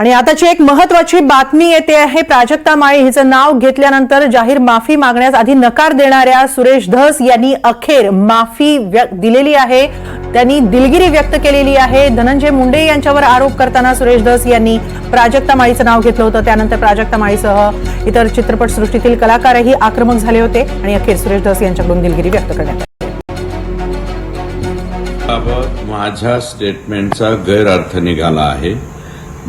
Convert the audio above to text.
आणि आताची एक महत्वाची बातमी येते आहे प्राजक्ता माळी हिचं नाव घेतल्यानंतर जाहीर माफी मागण्यास आधी नकार देणाऱ्या सुरेश धस यांनी अखेर माफी व्य- दिलेली आहे. त्यांनी दिलगिरी व्यक्त केलेली आहे. धनंजय मुंडे यांच्यावर आरोप करताना सुरेश धस यांनी प्राजक्ता माळीचं नाव घेतलं होतं. त्यानंतर प्राजक्ता माळीसह इतर चित्रपटसृष्टीतील कलाकारही आक्रमक झाले होते आणि अखेर सुरेश धस यांच्याकडून दिलगिरी व्यक्त करण्यात आली. माझ्या स्टेटमेंटचा गैरअर्थ निघाला आहे.